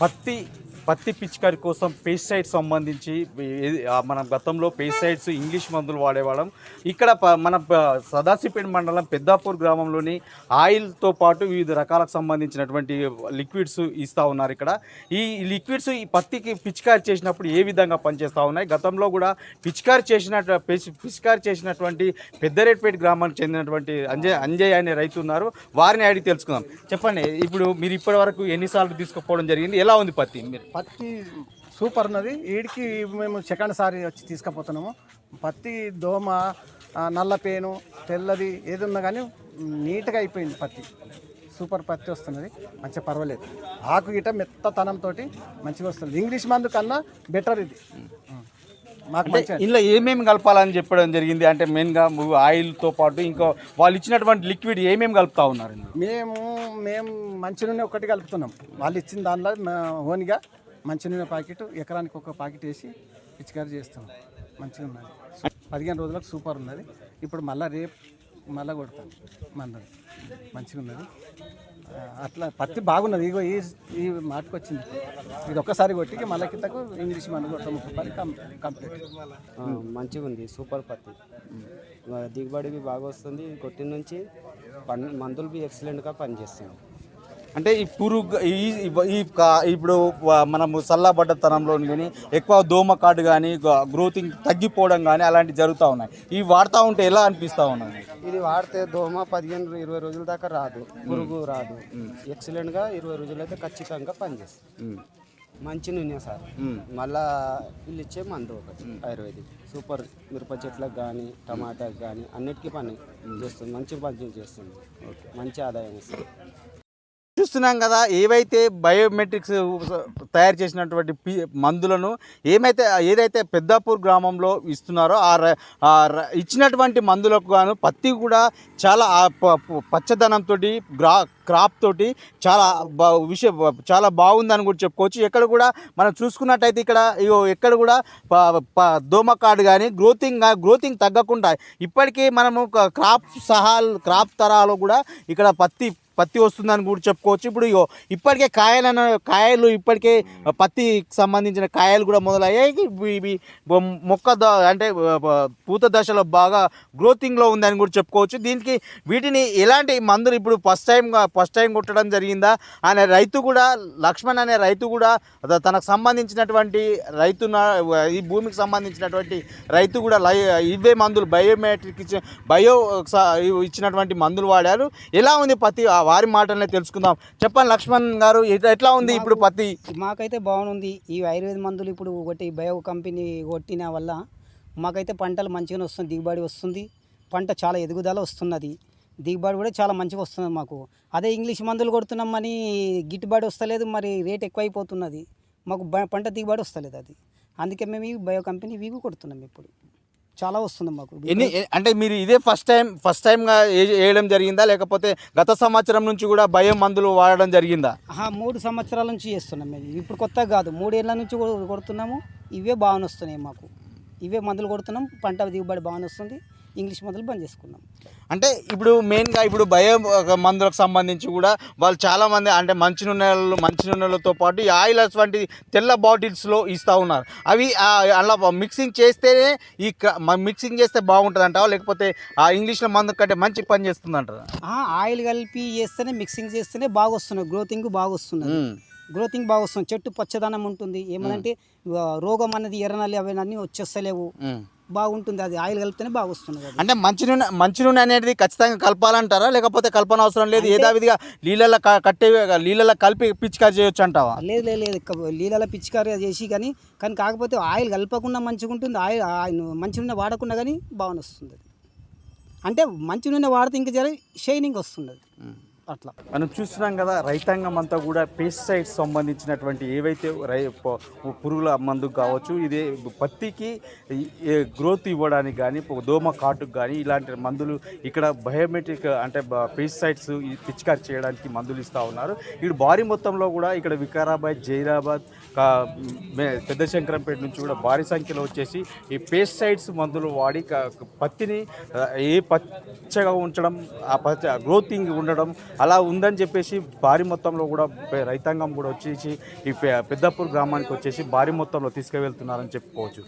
పత్తి పత్తి పిచికారి కోసం పెస్టిసైడ్స్ సంబంధించి మనం గతంలో పెస్టిసైడ్స్ ఇంగ్లీష్ మందులు వాడేవాళ్ళం. ఇక్కడ ప- మన ప- సదాశివపేట మండలం పెద్దాపూర్ గ్రామంలోని ఆయిల్తో పాటు వివిధ రకాలకు సంబంధించినటువంటి లిక్విడ్స్ ఇస్తూ ఉన్నారు ఇక్కడ. ఈ లిక్విడ్స్ ఈ పత్తికి పిచికారి చేసినప్పుడు ఏ విధంగా పనిచేస్తూ ఉన్నాయి? గతంలో కూడా పిచికారి చేసినట్టు పిచికారి చేసినటువంటి పెద్దరేట్పేట గ్రామానికి చెందినటువంటి అంజయ్ అంజయ్ అనే రైతు ఉన్నారు. వారిని అడిగి తెలుసుకుందాం. చెప్పండి ఇప్పుడు మీరు ఇప్పటి వరకు ఎన్నిసార్లు తీసుకుపోవడం జరిగింది? ఎలా ఉంది పత్తి? మీరు పత్తి సూపర్ ఉన్నది. వీడికి మేము సెకండ్ సారి వచ్చి తీసుకుపోతున్నాము. పత్తి దోమ నల్ల పేను తెల్లది ఏది ఉన్నా కానీ నీట్గా అయిపోయింది పత్తి. సూపర్ పత్తి వస్తున్నది. మంచిగా పర్వాలేదు. ఆకు గిట మెత్తతనంతో మంచిగా వస్తుంది. ఇంగ్లీష్ మందు కన్నా బెటర్ ఇది. మాకు ఇందులో ఏమేమి కలపాలని చెప్పడం జరిగింది? అంటే మెయిన్గా ఆయిల్తో పాటు ఇంకో వాళ్ళు ఇచ్చినటువంటి లిక్విడ్ ఏమేమి కలుపుతా ఉన్నారు? మేము మేము మంచి నూనె ఒకటి కలుపుతున్నాం. వాళ్ళు ఇచ్చిన దానిలో ఓన్గా మంచి నూనె ప్యాకెట్ ఎకరానికి ఒక ప్యాకెట్ వేసి పిచికారి చేస్తున్నాం మంచిగా ఉన్నది. పదిహేను రోజులకు సూపర్ ఉన్నది. ఇప్పుడు మళ్ళీ రేపు మళ్ళీ కొడతాం. మందు మంచిగా ఉన్నది. అట్లా పత్తి బాగున్నది. ఇగో ఈ ఈ మాటకు వచ్చింది ఇది ఒక్కసారి కొట్టి మళ్ళీ కిందకు ఇంగ్లీష్ మందు కొడతాం. ముప్పై కంప్లీట్. మంచిగా ఉంది. సూపర్ పత్తి. దిగుబడి బాగా వస్తుంది. కొట్టి కొట్టిన నుంచి పన్ మందులు బి ఎక్సలెంట్గా పనిచేస్తుంది అంటే ఈ పురుగు ఈ ఇప్పుడు మనము చల్లబడ్డతనంలో కానీ ఎక్కువ దోమ కాటు కానీ గ్రోతింగ్ తగ్గిపోవడం కానీ అలాంటివి జరుగుతూ ఉన్నాయి. ఇవి వాడుతూ ఉంటే ఎలా అనిపిస్తూ ఉన్నది? ఇది వాడితే దోమ పదిహేను ఇరవై రోజుల దాకా రాదు. పురుగు రాదు. ఎక్సలెంట్గా ఇరవై రోజులు అయితే ఖచ్చితంగా పనిచేస్తుంది. మంచి నూనె సార్. మళ్ళా వీళ్ళు ఇచ్చే మందు ఒకటి ఆయుర్వేదిక్. సూపర్ మిరప చెట్లకు కానీ టమాటాకి కానీ అన్నిటికీ పని చేస్తుంది. మంచి పని చేస్తుంది. మంచి ఆదాయం ఇస్తుంది. చూస్తున్నాం కదా ఏవైతే బయోమెట్రిక్స్ తయారు చేసినటువంటి పి మందులను ఏమైతే ఏదైతే పెద్దాపూర్ గ్రామంలో ఇస్తున్నారో ఆ ర- ఇచ్చినటువంటి మందులకు గాను పత్తి కూడా చాలా ప- పచ్చదనంతో గ్రా క్రాప్ తోటి చాలా బా విషయం చాలా బాగుందని కూడా చెప్పుకోవచ్చు. ఎక్కడ కూడా మనం చూసుకున్నట్టయితే ఇక్కడ ఇగో ఎక్కడ కూడా దోమ ప- దోమకాడు కానీ గ్రోతింగ్ గ్రోతింగ్ తగ్గకుండా ఇప్పటికీ మనము క్రాప్ సహా క్రాప్ తరాలో కూడా ఇక్కడ పత్తి పత్తి వస్తుందని కూడా చెప్పుకోవచ్చు. ఇప్పుడు ఇగో ఇప్పటికే కాయలను కాయలు ఇప్పటికే పత్తికి సంబంధించిన కాయలు కూడా మొదలయ్యాయి. ఇవి- మొక్క ద అంటే పూత దశలో బాగా గ్రోతింగ్లో ఉందని కూడా చెప్పుకోవచ్చు. దీనికి వీటిని ఎలాంటి మందులు ఇప్పుడు ఫస్ట్ టైంగా ఫస్ట్ టైం కొట్టడం జరిగిందా? అనే రైతు కూడా లక్ష్మణ్ అనే రైతు కూడా తనకు సంబంధించినటువంటి రైతు ఈ భూమికి సంబంధించినటువంటి రైతు కూడా లై ఇవే మందులు బయోమెట్రిక్ ఇచ్చిన బయో ఇచ్చినటువంటి మందులు వాడారు. ఎలా ఉంది పత్తి ఆ వారి మాటలనే తెలుసుకుందాం. చెప్పండి లక్ష్మణ్ గారు ఎట్లా- ఎట్లా ఉంది ఇప్పుడు పత్తి మాకైతే బాగుంది. ఈ ఆయుర్వేద మందులు ఇప్పుడు ఒకటి బయో కంపెనీ కొట్టిన వల్ల మాకైతే పంటలు మంచిగానే వస్తుంది దిగుబడి వస్తుంది. పంట చాలా ఎదుగుదల వస్తున్నది. దిగుబడి కూడా చాలా మంచిగా వస్తుంది మాకు. అదే ఇంగ్లీష్ మందులు కొడుతున్నాం అని గిట్టుబడి వస్తలేదు మరి రేట్ ఎక్కువైపోతున్నది. మాకు బ- పంట దిగుబడి వస్తలేదు అది. అందుకే మేము ఈ బయో కంపెనీ ఇవి కొడుతున్నాం ఇప్పుడు. చాలా వస్తుంది మాకు. ఎన్ని అంటే మీరు ఇదే ఫస్ట్ టైం ఫస్ట్ టైంగా వేయడం జరిగిందా? లేకపోతే గత సంవత్సరం నుంచి కూడా భయం మందులు వాడడం జరిగిందా? మూడు సంవత్సరాల నుంచి చేస్తున్నాం మేము. ఇప్పుడు కొత్తగా కాదు మూడేళ్ళ నుంచి కూడా కొడుతున్నాము. ఇవే బాగానే వస్తున్నాయి మాకు. ఇవే మందులు కొడుతున్నాం పంట దిగుబడి బాగానే వస్తుంది. ఇంగ్లీష్ మందులు బంద్ చేసుకున్నాం. అంటే ఇప్పుడు మెయిన్గా ఇప్పుడు భయ మందులకు సంబంధించి కూడా వాళ్ళు చాలామంది అంటే మంచి నూనెలు మంచి నూనెలతో పాటు ఈ ఆయిల్ వంటి తెల్ల బాటిల్స్లో ఇస్తూ ఉన్నారు. అవి అలా మిక్సింగ్ చేస్తేనే ఈ మిక్సింగ్ చేస్తే బాగుంటుంది అంటావా లేకపోతే ఆ ఇంగ్లీష్లో మందు కంటే మంచి పని చేస్తుంది ఆయిల్ కలిపి చేస్తేనే మిక్సింగ్ చేస్తేనే బాగా వస్తున్నాయి గ్రోతింగ్ బాగా వస్తున్నది గ్రోతింగ్ బాగా వస్తుంది చెట్టు పచ్చదనం ఉంటుంది. ఏమంటే రోగం అనేది ఎర్రనల్లి అవన్నీ వచ్చేస్తలేవు. బాగుంటుంది. అది ఆయిల్ కలిపితేనే బాగా వస్తున్నది అది. అంటే మంచి నూనె మంచి నూనె అనేది ఖచ్చితంగా కలపాలంటారా? లేకపోతే కలపన అవసరం లేదు నీళ్ళల్లో క- కట్టే నీళ్ళల్లో కలిపి పిచ్చికా చేయొచ్చు అంటావా లేదు లేదు. లేదు నీళ్ళలో పిచికారీ చేసి కానీ కానీ కాకపోతే ఆయిల్ కలపకుండా మంచిగా ఉంటుంది ఆయిల్ మంచి నూనె వాడకుండా కానీ బాగానే వస్తుంది. అంటే మంచి నూనె వాడితే ఇంకా జర షైనింగ్ వస్తుంది. అట్లా. మనం చూస్తున్నాం కదా రైతాంగం అంతా కూడా పెస్టిసైడ్స్ సంబంధించినటువంటి ఏవైతే రై పురుగుల మందుకు కావచ్చు ఇది పత్తికి గ్రోత్ ఇవ్వడానికి కానీ దోమ కాటుకు కానీ ఇలాంటి మందులు ఇక్కడ బయోమెట్రిక్ అంటే పెస్టిసైడ్స్ పిచికారి చేయడానికి మందులు ఇస్తూ ఉన్నారు. ఇక్కడ భారీ మొత్తంలో కూడా ఇక్కడ వికారాబాద్ జైరాబాద్ పెద్ద శంకరంపేట నుంచి కూడా భారీ సంఖ్యలో వచ్చేసి ఈ పెస్టిసైడ్స్ మందులు వాడి పత్తిని ఏ పచ్చగా ఉంచడం ఆ పచ్చ గ్రోతింగ్ ఉండడం అలా ఉందని చెప్పేసి భారీ మొత్తంలో కూడా రైతాంగం కూడా వచ్చేసి ఈ పెద్దపూర్ గ్రామానికి వచ్చేసి భారీ మొత్తంలో తీసుకువెళ్తున్నారని చెప్పుకోవచ్చు.